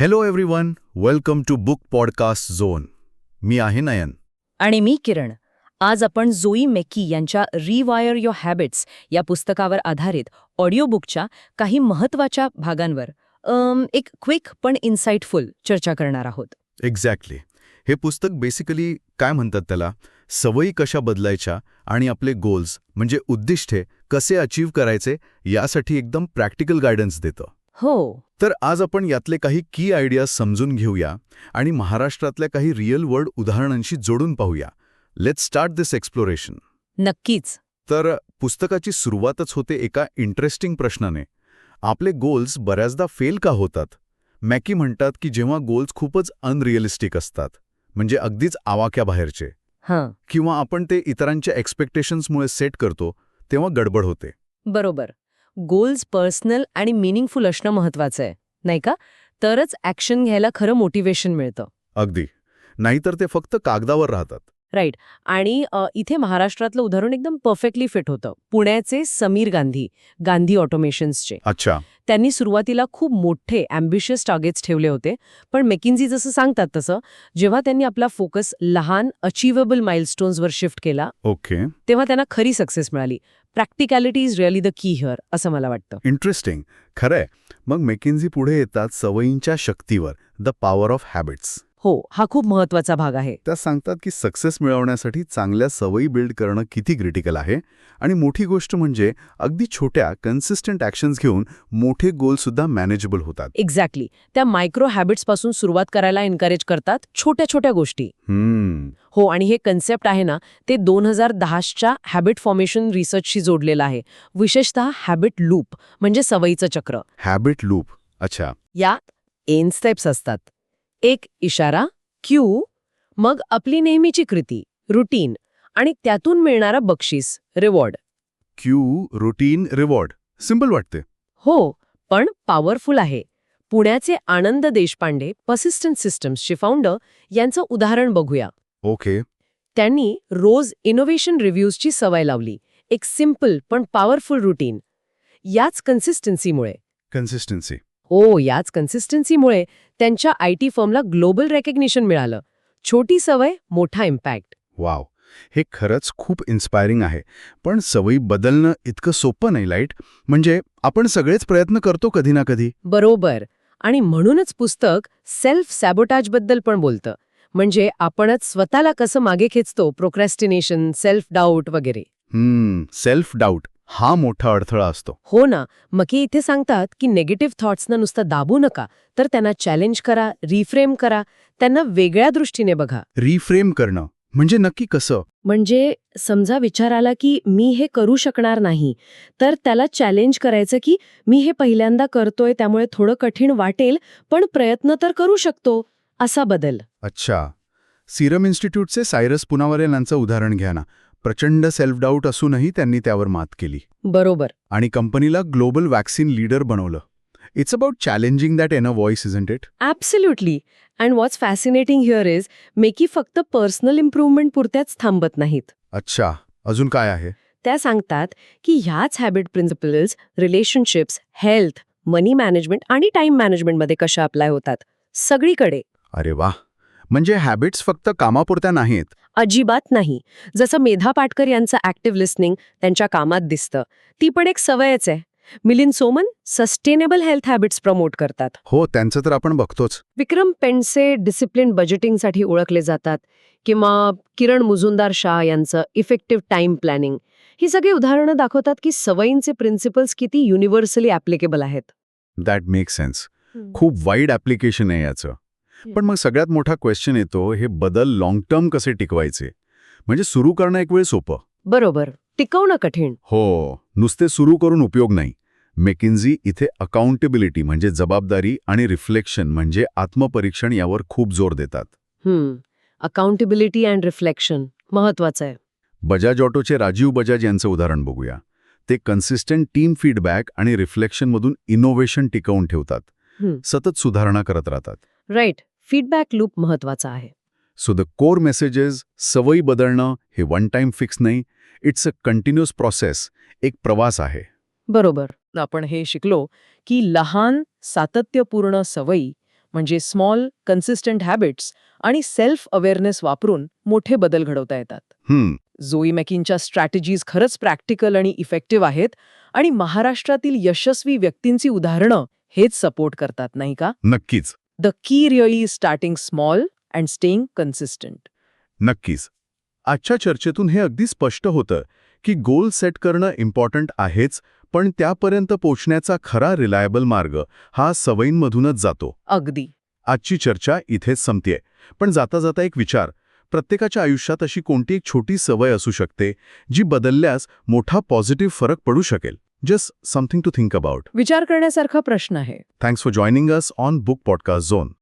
Hello everyone welcome to book podcast zone मी आहे नयन. आणि मी किरण. आज आपण जोई मेकी यांच्या रिवायर युअर हॅबिट्स या पुस्तकावर आधारित ऑडिओबुकच्या काही महत्त्वाच्या भागांवर अम, एक क्विक पण इन्साइटफुल चर्चा करणार आहोत. एक्झॅक्टली हे पुस्तक बेसिकली काय म्हणतात त्याला? सवयी कशा बदलायच्या आणि आपले गोल्स म्हणजे उद्दिष्टे कसे अचीव्ह करायचे यासाठी एकदम प्रॅक्टिकल गायडन्स देतं. हो. तर आज आपण यातले काही की आयडियाज समजून घेऊया आणि महाराष्ट्रातल्या काही रिअल वर्ल्ड उदाहरणांशी जोडून पाहूया. लेट स्टार्ट दिस एक्सप्लोरेशन नक्कीच. तर पुस्तकाची सुरुवातच होते एका इंटरेस्टिंग प्रश्नाने. आपले गोल्स बऱ्याचदा फेल का होतात? मॅकी म्हणतात की जेव्हा गोल्स खूपच अनरिअलिस्टिक असतात म्हणजे अगदीच आवाक्याबाहेरचे. किंवा आपण ते इतरांच्या एक्सपेक्टेशन्समुळे सेट करतो तेव्हा गडबड होते. बरोबर. गोल्स पर्सनल आणि मिनिंगफुल असणं महत्वाचं आहे नाही का? तरच ॲक्शन घ्यायला खरं मोटिवेशन मिळतं. अगदी. नाहीतर ते फक्त कागदावर राहतात. राईट. आणि इथे महाराष्ट्रातलं उदाहरण एकदम परफेक्टली फिट होतं. पुण्याचे समीर गांधी गांधी ऑटोमेशन्सचे. अच्छा. त्यांनी सुरुवातीला खूप मोठे अँबिशियस टार्गेट्स ठेवले होते पण मेकिन्झी जसं सांगतात तसं जेव्हा त्यांनी आपला फोकस लहान अचिव्हेबल माइलस्टोन्सवर शिफ्ट केला ओके. तेव्हा त्यांना खरी सक्सेस मिळाली. Practicality is really the key here असं मला वाटतं. इंटरेस्टिंग खरंय. मग मेकिन्झी पुढे येतात सवयींच्या शक्तीवर द पॉवर ऑफ हॅबिट्स हो हा खूप महत्त्वाचा भाग आहे. त्या सांगतात की सक्सेस मिळवण्यासाठी चांगल्या सवयी बिल्ड करणं किती क्रिटिकल आहे आणि मोठी गोष्ट म्हणजे अगदी छोट्या कन्सिस्टंट ॲक्शन्स घेऊन मोठे गोलसुद्धा मॅनेजेबल होतात. एक्झॅक्टली त्या मायक्रो हॅबिट्सपासून सुरुवात करायला एनकरेज करतात छोट्या छोट्या गोष्टी. हो आणि हे कन्सेप्ट आहे ना ते दोन हजार दहाच्या हॅबिट फॉर्मेशन रिसर्चशी जोडलेलं आहे. विशेषतः हॅबिट लूप म्हणजे सवयीचं चक्र. हॅबिट लूप अच्छा. यात एन स्टेप्स असतात. एक इशारा क्यू मग आपली नेहमीची कृती रुटीन आणि त्यातून मिळणारा बक्षीस reward. Cue routine reward simple वाटते. हो पण पॉवरफुल आहे. पुण्याचे आनंद देशपांडे पर्सिस्टंट सिस्टम्सचे फाउंडर यांचं उदाहरण बघूया. ओके. त्यांनी रोज इनोव्हेशन रिव्ह्यूजची सवय लावली. एक सिंपल पण पॉवरफुल रुटीन याच कन्सिस्टन्सीमुळे कन्सिस्टन्सी हो याच कन्सिस्टन्सीमुळे त्यांच्या आय टी फर्मला ग्लोबल रेकग्निशन मिळालं. छोटी सवय मोठा इम्पॅक्ट वाव. हे खरंच खूप इन्स्पायरिंग आहे. पण सवयी बदलणं इतकं सोपं नाही लाइट म्हणजे आपण सगळेच प्रयत्न करतो कधी ना कधी. बरोबर. आणि म्हणूनच पुस्तक सेल्फ सॅबोटाजबद्दल पण बोलतं. म्हणजे आपणच स्वतःला कसं मागे खेचतो? प्रोक्रॅस्टिनेशन सेल्फ डाऊट वगैरे. हम्म सेल्फ डाऊट हा मोठा अडथळा असतो. हो ना. मकी इथे सांगतात की नेगेटिव्ह थॉट्सना नुसतं दाबू नका तर त्यांना चॅलेंज करा रिफ्रेम करा त्यांना वेगळ्या दृष्टीने बघा. रिफ्रेम करणं म्हणजे नक्की कसं? म्हणजे समजा विचार आला की मी हे करू शकणार नाही तर त्याला चॅलेंज करायचं की मी हे पहिल्यांदा करतोय त्यामुळे थोडं कठीण वाटेल पण प्रयत्न तर करू शकतो असा बदल. अच्छा. सिरम इन्स्टिट्यूटचे सायरस पुनावाले यांचं उदाहरण घ्या ना. प्रचंड सेल्फ डाऊट असूनही त्यांनी त्यावर मात केली. बरोबर. आणि कंपनीला ग्लोबल वॅक्सिन लीडर बनवलं. It's about challenging that an a voice isn't it absolutely and what's fascinating here is मेकी फक्त पर्सनल इम्प्रूव्हमेंट पुरत्याच थांबत नाहीत. अच्छा. अजून काय आहे? त्या सांगतात की ह्याच habit principles relationships health money management आणि टाइम मॅनेजमेंटमध्ये कशा अप्लाय होतात? सगळीकडे. अरे वा म्हणजे हॅबिट्स फक्त कामापुरत्या नाहीत. अजिबात नाही. जसं मेधा पाटकर यांचं ॲक्टिव्ह लिस्निंग त्यांच्या कामात दिसतं. ती पण एक सवयच आहे. Milind Soman sustainable health habits promote करतात. हो त्यांचं तर आपण बघतोच. विक्रम पेंडसे डिसिप्लिन बजेटिंगसाठी ओळखले जातात किंवा किरण मुजुमदार शाह यांचं इफेक्टिव्ह टाइम प्लॅनिंग ही सगळी उदाहरणं दाखवतात की सवयींचे प्रिन्सिपल्स किती युनिव्हर्सली ॲप्लिकेबल आहेत. दॅट मेक सेन्स खूप वाईड ॲप्लिकेशन आहे याचं. पण मग सगळ्यात मोठा क्वेश्चन येतो हे बदल लाँग टर्म कसे टिकवायचे? म्हणजे सुरू करणं एक वेळ सोपं. बरोबर. टिकवणं कठीण. हो नुसते सुरू करून उपयोग नाही. मेकिन्झी इथे अकाउंटेबिलिटी म्हणजे जबाबदारी आणि रिफ्लेक्शन म्हणजे आत्मपरीक्षण यावर खूप जोर देतात. अकाउंटेबिलिटी अँड रिफ्लेक्शन महत्वाचं आहे. बजाज ऑटोचे राजीव बजाज यांचं उदाहरण बघूया. ते कन्सिस्टंट टीम फीडबॅक आणि रिफ्लेक्शनमधून इनोव्हेशन टिकवून ठेवतात. सतत सुधारणा करत राहतात. राईट फीडबॅक लूप महत्त्वाचा आहे. सो द कोर मेसेजेस सवयी बदलणं हे वन टाइम फिक्स नाही इट्स अ कंटिन्युअस प्रोसेस एक प्रवास आहे. बरोबर. आपण हे शिकलो की लहान सातत्यपूर्ण सवयी म्हणजे स्मॉल कन्सिस्टंट हॅबिट्स आणि सेल्फ अवेअरनेस वापरून मोठे बदल घडवता येतात. हम्म. झोई मॅकिनच्या स्ट्रॅटेजीज खरंच प्रॅक्टिकल आणि इफेक्टिव्ह आहेत आणि महाराष्ट्रातील यशस्वी व्यक्तींची उदाहरणं हेच सपोर्ट करतात नाही का? नक्कीच. The key really is starting small and staying consistent नक्कीच. आजच्या चर्चेतून हे अगदी स्पष्ट होतं की गोल सेट करणं इम्पॉर्टंट आहेच पण त्यापर्यंत पोचण्याचा खरा रिलायबल मार्ग हा सवयींमधूनच जातो. अगदी. आजची चर्चा इथेच संपतेय. पण जाता जाता एक विचार प्रत्येकाच्या आयुष्यात अशी कोणती एक छोटी सवय असू शकते जी बदलल्यास मोठा पॉझिटिव्ह फरक पडू शकेल? Just something to think about विचार करण्यासारखा प्रश्न आहे. Thanks for joining us on book podcast zone